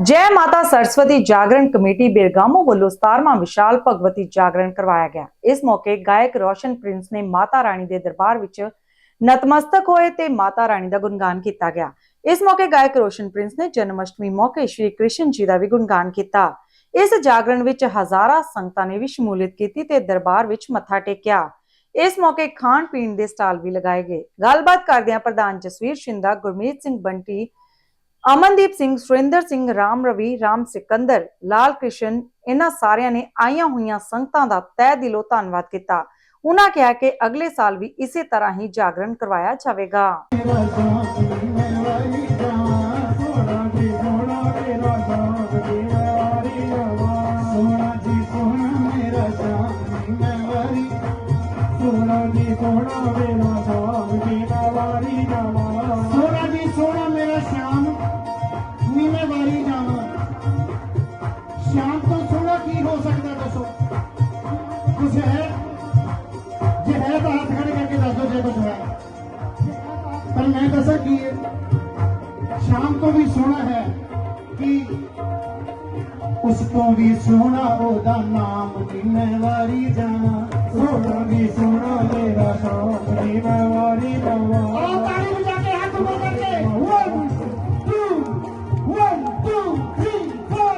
ਜੈ ਮਾਤਾ ਸਰਸਵਤੀ ਜਾਗਰਣ committee Bergamo ਵੱਲੋਂ 17ਵਾਂ ਵਿਸ਼ਾਲ ਭਗਵਤੀ ਜਾਗਰਣ ਕਰਵਾਇਆ ਗਿਆ। ਇਸ ਮੌਕੇ ਗਾਇਕ ਰੋਸ਼ਨ ਪ੍ਰਿੰਸ ਨੇ ਮਾਤਾ ਰਾਣੀ ਦੇ ਦਰਬਾਰ ਵਿੱਚ ਨਤਮਸਤਕ ਹੋਏ ਤੇ ਮਾਤਾ ਰਾਣੀ ਦਾ ਗੁਣਗਾਨ ਕੀਤਾ ਗਿਆ। ਇਸ ਮੌਕੇ ਗਾਇਕ ਰੋਸ਼ਨ ਪ੍ਰਿੰਸ ਨੇ ਜਨਮ ਅਸ਼ਟਮੀ ਮੌਕੇ ਸ਼੍ਰੀ ਕ੍ਰਿਸ਼ਨ ਜੀ ਦਾ ਵੀ ਗੁਣਗਾਨ ਕੀਤਾ। ਇਸ ਜਾਗਰਣ ਵਿੱਚ ਹਜ਼ਾਰਾਂ ਸੰਗਤਾਂ ਨੇ ਵੀ ਸ਼ਮੂਲੀਅਤ ਕੀਤੀ ਤੇ ਦਰਬਾਰ ਵਿੱਚ ਮੱਥਾ ਟੇਕਿਆ। ਇਸ ਮੌਕੇ ਖਾਣ ਪੀਣ ਦੇ ਸਟਾਲ ਵੀ ਲਗਾਏ ਗਏ। ਗੱਲਬਾਤ ਕਰਦਿਆਂ ਪ੍ਰਧਾਨ ਜਸਵੀਰ ਸ਼ਿੰਦਾ, ਗੁਰਮੀਤ ਸਿੰਘ ਬੰਟੀ ਅਮਨਦੀਪ ਸਿੰਘ, ਸੁਰਿੰਦਰ ਸਿੰਘ, ਰਾਮ ਰਵੀ, ਰਾਮ ਸਿਕੰਦਰ, ਲਾਲ ਕ੍ਰਿਸ਼ਨ, ਇਹਨਾਂ ਸਾਰਿਆਂ ਨੇ ਆਈਆਂ ਹੋਈਆਂ ਸੰਗਤਾਂ ਦਾ ਤਹਿ ਦਿਲੋਂ ਧੰਨਵਾਦ ਕੀਤਾ। ਉਹਨਾਂ ਕਿਹਾ ਕਿ ਅਗਲੇ ਸਾਲ ਵੀ ਇਸੇ ਤਰ੍ਹਾਂ ਹੀ ਜਾਗਰਣ ਕਰਵਾਇਆ ਜਾਵੇਗਾ। ਸੋਨਾ ਕੀ ਹੋ ਸਕਦਾ ਦੱਸੋ? ਕੁਛ ਹੈ? ਜੇ ਹੈ ਤਾਂ ਹੱਥ ਖੜੇ ਕਰਕੇ ਦੱਸ ਦਿਓ ਜੇ ਕੁਛ ਹੈ ਪਰ ਮੈਂ ਦੱਸਾਂ ਕੀ ਹੈ? ਸ਼ਾਮ ਤੋਂ ਵੀ ਸੋਹਣਾ ਹੈ ਕਿ ਉਸ ਤੋਂ ਵੀ ਸੋਹਣਾ ਉਹਦਾ ਨਾਮ ਜਿੰਨੇ ਵਾਰੀ ਜਾਣਾ। ਸੋਹਣਾ ਵੀ ਸੋਹਣਾ ਮੇਰਾ